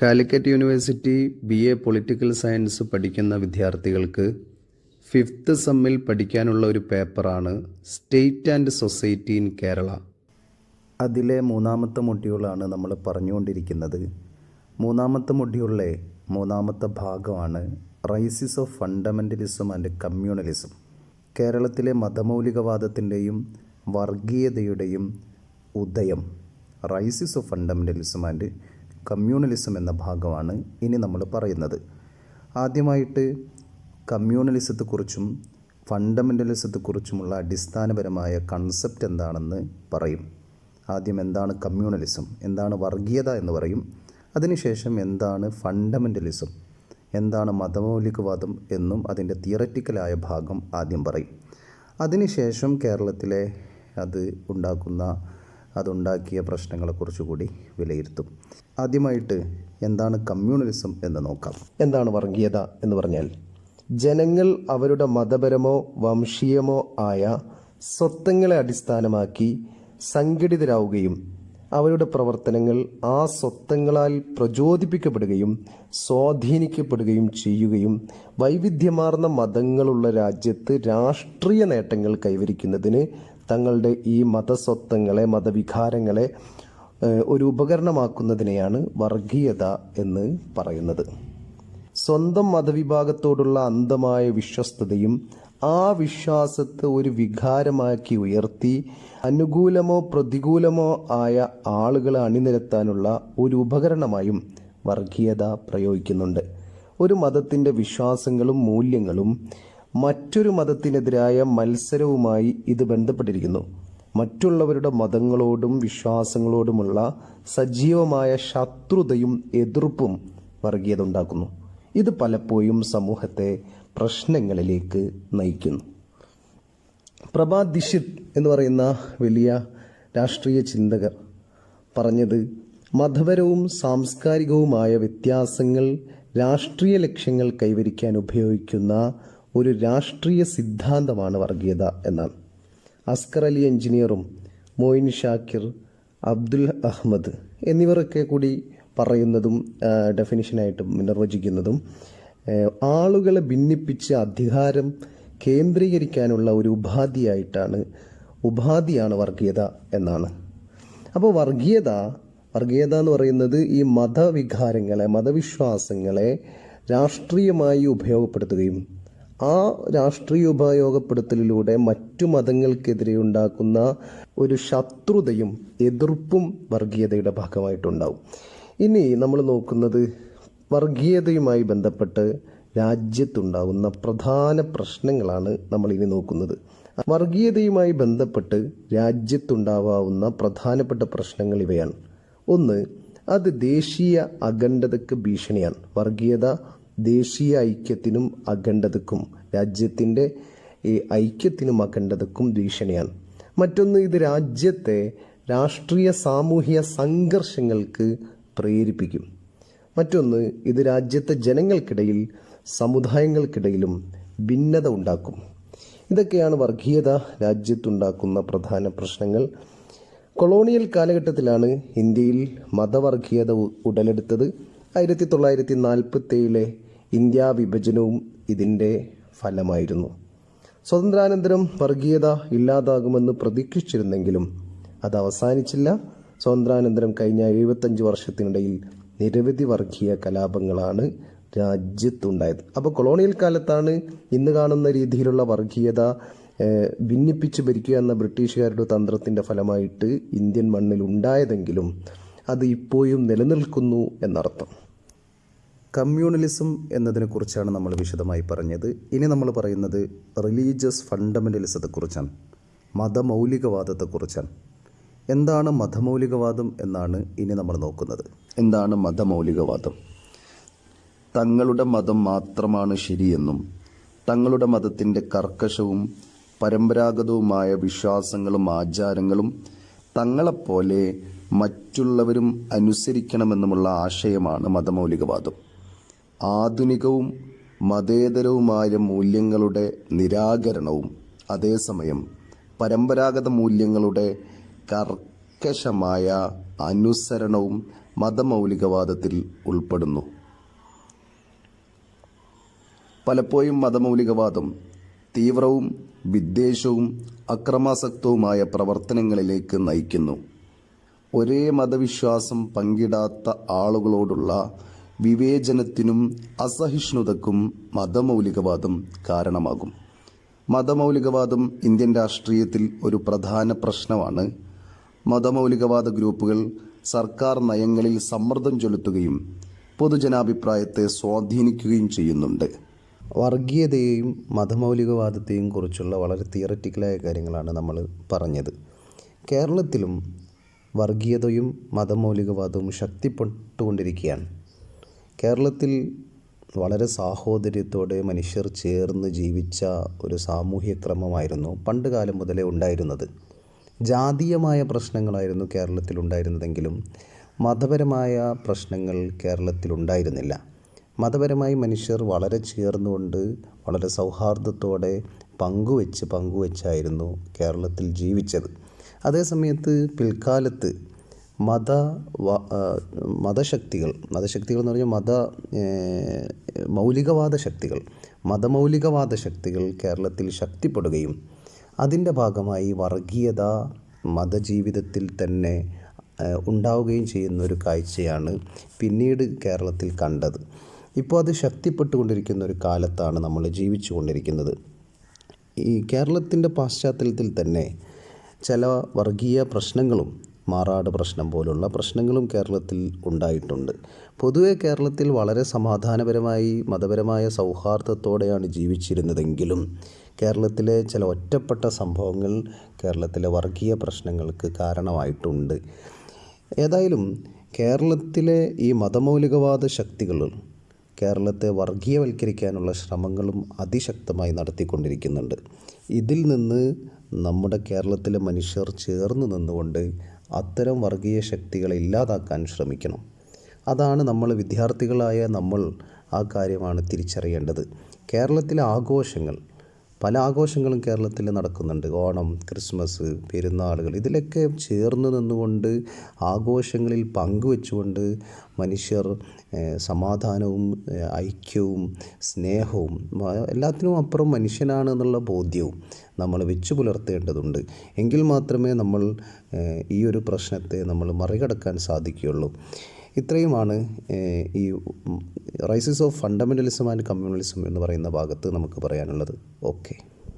Calicut university B A political science പഠിക്കുന്ന വിദ്യാർത്ഥികൾക്ക് fifth സെമ്മിൽ പഠിക്കാനുള്ള ഒരു പേപ്പറാണ് state and society in Kerala അതിലെ മൂന്നാമത്തെ മൊഡ്യൂളാണ് നമ്മൾ പറഞ്ഞുകൊണ്ടിരിക്കുന്നത്. മൂന്നാമത്തെ മൊഡ്യൂളിലെ മൂന്നാമത്തെ ഭാഗമാണ് rises of fundamentalism and communalism കേരളത്തിലെ മതമൗലികവാദത്തിന്റെയും വർഗീയതയുടെയും ഉദയം rises of fundamentalism and communalism എന്ന ഭാഗമാണ് ഇനി നമ്മൾ പറയുന്നത്. ആദ്യമായിട്ട് കമ്മ്യൂണലിസത്തെക്കുറിച്ചും ഫണ്ടമെന്റലിസത്തെക്കുറിച്ചുമുള്ള അടിസ്ഥാനപരമായ കൺസെപ്റ്റ് എന്താണെന്ന് പറയും. ആദ്യം എന്താണ് കമ്മ്യൂണലിസം? എന്താണ് വർഗീയത എന്ന് പറയും. അതിനുശേഷം എന്താണ് ഫണ്ടമെന്റലിസം എന്താണ് മതമൗലികവാദം എന്നും അതിന്റെ തിയററ്റിക്കലായ ഭാഗം ആദ്യം പറയും. അതിനുശേഷം കേരളത്തിലെ അത് ഉണ്ടാക്കുന്ന അതുണ്ടാക്കിയ പ്രശ്നങ്ങളെക്കുറിച്ച് കൂടി വിലയിരുത്തും. ആദ്യമായിട്ട് എന്താണ് കമ്മ്യൂണലിസം എന്ന് നോക്കാം. എന്താണ് വർഗീയത എന്ന് പറഞ്ഞാൽ ജനങ്ങൾ അവരുടെ മതപരമോ വംശീയമോ ആയ സ്വത്വങ്ങളെ അടിസ്ഥാനമാക്കി സംഘടിതരാവുകയും അവരുടെ പ്രവർത്തനങ്ങൾ ആ സ്വത്വങ്ങളാൽ പ്രചോദിപ്പിക്കപ്പെടുകയും സ്വാധീനിക്കപ്പെടുകയും ചെയ്യുകയും വൈവിധ്യമാർന്ന മതങ്ങളുള്ള രാജ്യത്ത് രാഷ്ട്രീയ നേട്ടങ്ങൾ കൈവരിക്കുന്നതിന് തങ്ങളുടെ ഈ മതസ്വത്വങ്ങളെ മതവികാരങ്ങളെ ഒരു ഉപകരണമാക്കുന്നതിനെയാണ് വർഗീയത എന്ന് പറയുന്നത്. സ്വന്തം മതവിഭാഗത്തോടുള്ള അന്ധമായ വിശ്വസ്തതയും ആ വിശ്വാസത്തെ ഒരു വികാരമാക്കി ഉയർത്തി അനുകൂലമോ പ്രതികൂലമോ ആയ ആളുകളെ അണിനിരത്താനുള്ള ഒരു ഉപകരണമായും വർഗീയത പ്രയോഗിക്കുന്നുണ്ട്. ഒരു മതത്തിന്റെ വിശ്വാസങ്ങളും മൂല്യങ്ങളും മറ്റൊരു മതത്തിനെതിരായ മത്സരവുമായി ഇത് ബന്ധപ്പെട്ടിരിക്കുന്നു. മറ്റുള്ളവരുടെ മതങ്ങളോടും വിശ്വാസങ്ങളോടുമുള്ള സജീവമായ ശത്രുതയും എതിർപ്പും വർഗീയത ഉണ്ടാക്കുന്നു ഇത് പലപ്പോഴും സമൂഹത്തെ പ്രശ്നങ്ങളിലേക്ക് നയിക്കുന്നു. പ്രഭാത് ദിഷിത് എന്ന് പറയുന്ന വലിയ രാഷ്ട്രീയ ചിന്തകർ പറഞ്ഞത് മതപരവും സാംസ്കാരികവുമായ വ്യത്യാസങ്ങൾ രാഷ്ട്രീയ ലക്ഷ്യങ്ങൾ കൈവരിക്കാൻ ഉപയോഗിക്കുന്ന ഒരു രാഷ്ട്രീയ സിദ്ധാന്തമാണ് വർഗീയത എന്നാണ്. അസ്കർ അലി എഞ്ചിനീയറും മൊയിൻ ഷാക്കിർ അബ്ദുൽ അഹമ്മദ് എന്നിവരൊക്കെ കൂടി പറയുന്നതും ഡെഫിനിഷനായിട്ടും നിർവചിക്കുന്നതും ആളുകളെ ഭിന്നിപ്പിച്ച് അധികാരം കേന്ദ്രീകരിക്കാനുള്ള ഒരു ഉപാധിയായിട്ടാണ് ഉപാധിയാണ് വർഗീയത എന്നാണ്. അപ്പോൾ വർഗീയത വർഗീയത എന്ന് പറയുന്നത് ഈ മതവികാരങ്ങളെ മതവിശ്വാസങ്ങളെ രാഷ്ട്രീയമായി ഉപയോഗപ്പെടുത്തുകയും ആ രാഷ്ട്രീയ ഉപയോഗപ്പെടുത്തലിലൂടെ മറ്റു മതങ്ങൾക്കെതിരെ ഉണ്ടാക്കുന്ന ഒരു ശത്രുതയും എതിർപ്പും വർഗീയതയുടെ ഭാഗമായിട്ടുണ്ടാവും. ഇനി നമ്മൾ നോക്കുന്നത് വർഗീയതയുമായി ബന്ധപ്പെട്ട് രാജ്യത്തുണ്ടാകുന്ന പ്രധാന പ്രശ്നങ്ങളാണ് നമ്മൾ ഇനി നോക്കുന്നത്. വർഗീയതയുമായി ബന്ധപ്പെട്ട് രാജ്യത്തുണ്ടാവാവുന്ന പ്രധാനപ്പെട്ട പ്രശ്നങ്ങൾ ഇവയാണ്. ഒന്ന് അത് ദേശീയ അഖണ്ഡതയ്ക്ക് ഭീഷണിയാണ്. വർഗീയത ദേശീയ ഐക്യത്തിനും അഖണ്ഡതക്കും രാജ്യത്തിന്റെ ഐക്യത്തിനും അഖണ്ഡതക്കും ഭീഷണിയാണ്. മറ്റൊന്ന് ഇത് രാജ്യത്തെ രാഷ്ട്രീയ സാമൂഹിക സംഘർഷങ്ങൾക്ക് പ്രേരിപ്പിക്കും. മറ്റൊന്ന് ഇത് രാജ്യത്തെ ജനങ്ങൾക്കിടയിൽ സമുദായങ്ങൾക്കിടയിലും ഭിന്നത ഉണ്ടാക്കും. ഇതൊക്കെയാണ് വർഗീയത രാജ്യത്തുണ്ടാക്കുന്ന പ്രധാന പ്രശ്നങ്ങൾ. കൊളോണിയൽ കാലഘട്ടത്തിലാണ് ഇന്ത്യയിൽ മതവർഗീയത ഉടലെടുത്തത്. ആയിരത്തി തൊള്ളായിരത്തി നാൽപ്പത്തേഴിലെ ഇന്ത്യാ വിഭജനവും ഇതിന്റെ ഫലമായിരുന്നു. സ്വാതന്ത്ര്യാനന്തരം വർഗീയത ഇല്ലാതാകുമെന്ന് പ്രതീക്ഷിച്ചിരുന്നെങ്കിലും അത് അവസാനിച്ചില്ല. സ്വാതന്ത്ര്യാനന്തരം കഴിഞ്ഞ എഴുപത്തഞ്ച് വർഷത്തിനിടയിൽ നിരവധി വർഗീയ കലാപങ്ങളാണ് രാജ്യത്തുണ്ടായത്. അപ്പോൾ കൊളോണിയൽ കാലത്താണ് ഇന്ന് കാണുന്ന രീതിയിലുള്ള വർഗീയത ഭിന്നിപ്പിച്ച് ഭരിക്കുക എന്ന ബ്രിട്ടീഷുകാരുടെ തന്ത്രത്തിന്റെ ഫലമായിട്ട് ഇന്ത്യൻ മണ്ണിൽ ഉണ്ടായതെങ്കിലും അത് ഇപ്പോഴും നിലനിൽക്കുന്നു എന്നർത്ഥം. കമ്മ്യൂണലിസം എന്നതിനെക്കുറിച്ചാണ് നമ്മൾ വിശദമായി പറഞ്ഞത്. ഇനി നമ്മൾ പറയുന്നത് റിലീജിയസ് ഫണ്ടമെന്റലിസത്തെക്കുറിച്ചാണ് മതമൗലികവാദത്തെക്കുറിച്ചാണ്. എന്താണ് മതമൗലികവാദം എന്നാണ് ഇനി നമ്മൾ നോക്കുന്നത്. എന്താണ് മതമൗലികവാദം? തങ്ങളുടെ മതം മാത്രമാണ് ശരിയെന്നും തങ്ങളുടെ മതത്തിന്റെ കർക്കശവും പരമ്പരാഗതവുമായ വിശ്വാസങ്ങളും ആചാരങ്ങളും തങ്ങളെപ്പോലെ മറ്റുള്ളവരും അനുസരിക്കണമെന്നുമുള്ള ആശയമാണ് മതമൗലികവാദം. ആധുനികവും മതേതരവുമായ മൂല്യങ്ങളുടെ നിരാകരണവും അതേസമയം പരമ്പരാഗത മൂല്യങ്ങളുടെ കർക്കശമായ അനുസരണവും മതമൗലികവാദത്തിൽ ഉൾപ്പെടുന്നു. പലപ്പോഴും മതമൗലികവാദം തീവ്രവും വിദ്വേഷവും അക്രമാസക്തവുമായ പ്രവർത്തനങ്ങളിലേക്ക് നയിക്കുന്നു. ഒരേ മതവിശ്വാസം പങ്കിടാത്ത ആളുകളോടുള്ള വിവേചനത്തിനും അസഹിഷ്ണുതക്കും മതമൗലികവാദം കാരണമാകും. മതമൗലികവാദം ഇന്ത്യൻ രാഷ്ട്രീയത്തിൽ ഒരു പ്രധാന പ്രശ്നമാണ്. മതമൗലികവാദ ഗ്രൂപ്പുകൾ സർക്കാർ നയങ്ങളിൽ സമ്മർദ്ദം ചെലുത്തുകയും പൊതുജനാഭിപ്രായത്തെ സ്വാധീനിക്കുകയും ചെയ്യുന്നുണ്ട്. വർഗീയതയെയും മതമൗലികവാദത്തെയും കുറിച്ചുള്ള വളരെ തിയററ്റിക്കലായ കാര്യങ്ങളാണ് നമ്മൾ പറഞ്ഞത്. കേരളത്തിലും വർഗീയതയും മതമൗലികവാദവും ശക്തിപ്പെട്ടുകൊണ്ടിരിക്കുകയാണ്. കേരളത്തിൽ വളരെ സാഹോദര്യത്തോടെ മനുഷ്യർ ചേർന്ന് ജീവിച്ച ഒരു സാമൂഹ്യ ക്രമമായിരുന്നു പണ്ട് കാലം മുതലേ ഉണ്ടായിരുന്നത്. ജാതീയമായ പ്രശ്നങ്ങളായിരുന്നു കേരളത്തിൽ ഉണ്ടായിരുന്നതെങ്കിലും മതപരമായ പ്രശ്നങ്ങൾ കേരളത്തിൽ ഉണ്ടായിരുന്നില്ല. മതപരമായി മനുഷ്യർ വളരെ ചേർന്നുകൊണ്ട് വളരെ സൗഹാർദ്ദത്തോടെ പങ്കുവെച്ച് പങ്കുവെച്ചായിരുന്നു കേരളത്തിൽ ജീവിച്ചത്. അതേസമയത്ത് പിൽക്കാലത്ത് മത മതശക്തികൾ മതശക്തികൾ എന്ന് പറഞ്ഞാൽ മത മൗലികവാദ ശക്തികൾ മതമൗലികവാദ ശക്തികൾ കേരളത്തിൽ ശക്തിപ്പെടുകയും അതിന്റെ ഭാഗമായി വർഗീയത മതജീവിതത്തിൽ തന്നെ ഉണ്ടാവുകയും ചെയ്യുന്ന ഒരു കാഴ്ചയാണ് പിന്നീട് കേരളത്തിൽ കണ്ടത്. ഇപ്പോൾ അത് ശക്തിപ്പെട്ടുകൊണ്ടിരിക്കുന്ന ഒരു കാലത്താണ് നമ്മൾ ജീവിച്ചു കൊണ്ടിരിക്കുന്നത് ഈ കേരളത്തിന്റെ പശ്ചാത്തലത്തിൽ തന്നെ ചില വർഗീയ പ്രശ്നങ്ങളും മാറാട് പ്രശ്നം പോലുള്ള പ്രശ്നങ്ങളും കേരളത്തിൽ ഉണ്ടായിട്ടുണ്ട്. പൊതുവെ കേരളത്തിൽ വളരെ സമാധാനപരമായി മതപരമായ സൗഹാർദ്ദത്തോടെയാണ് ജീവിച്ചിരുന്നതെങ്കിലും കേരളത്തിലെ ചില ഒറ്റപ്പെട്ട സംഭവങ്ങൾ കേരളത്തിലെ വർഗീയ പ്രശ്നങ്ങൾക്ക് കാരണമായിട്ടുണ്ട്. ഏതായാലും കേരളത്തിലെ ഈ മതമൗലികവാദ ശക്തികൾ കേരളത്തെ വർഗീയവൽക്കരിക്കാനുള്ള ശ്രമങ്ങളും അതിശക്തമായി നടത്തിക്കൊണ്ടിരിക്കുന്നുണ്ട്. ഇതിൽ നിന്ന് നമ്മുടെ കേരളത്തിലെ മനുഷ്യർ ചേർന്ന് നിന്നുകൊണ്ട് അത്തരം വർഗീയ ശക്തികളെ ഇല്ലാതാക്കാൻ ശ്രമിക്കണം. അതാണ് നമ്മൾ വിദ്യാർത്ഥികളായ നമ്മൾ ആ കാര്യമാണ് തിരിച്ചറിയേണ്ടത്. കേരളത്തിലെ ആഘോഷങ്ങൾ പല ആഘോഷങ്ങളും കേരളത്തിൽ നടക്കുന്നുണ്ട്. ഓണം ക്രിസ്മസ് പെരുന്നാളുകൾ ഇതിലൊക്കെ ചേർന്ന് നിന്നുകൊണ്ട് ആഘോഷങ്ങളിൽ പങ്കുവെച്ചുകൊണ്ട് മനുഷ്യർ സമാധാനവും ഐക്യവും സ്നേഹവും എല്ലാത്തിനും അപ്പുറം മനുഷ്യനാണ് എന്നുള്ള ബോധ്യവും നമ്മൾ വെച്ചു പുലർത്തേണ്ടതുണ്ട്. എങ്കിൽ മാത്രമേ നമ്മൾ ഈ ഒരു പ്രശ്നത്തെ നമ്മൾ മറികടക്കാൻ സാധിക്കുകയുള്ളൂ. ഇത്രയുമാണ് ഈ rises of fundamentalism and communalism എന്ന് പറയുന്ന ഭാഗത്ത് നമുക്ക് പറയാനുള്ളത്. ഓക്കെ.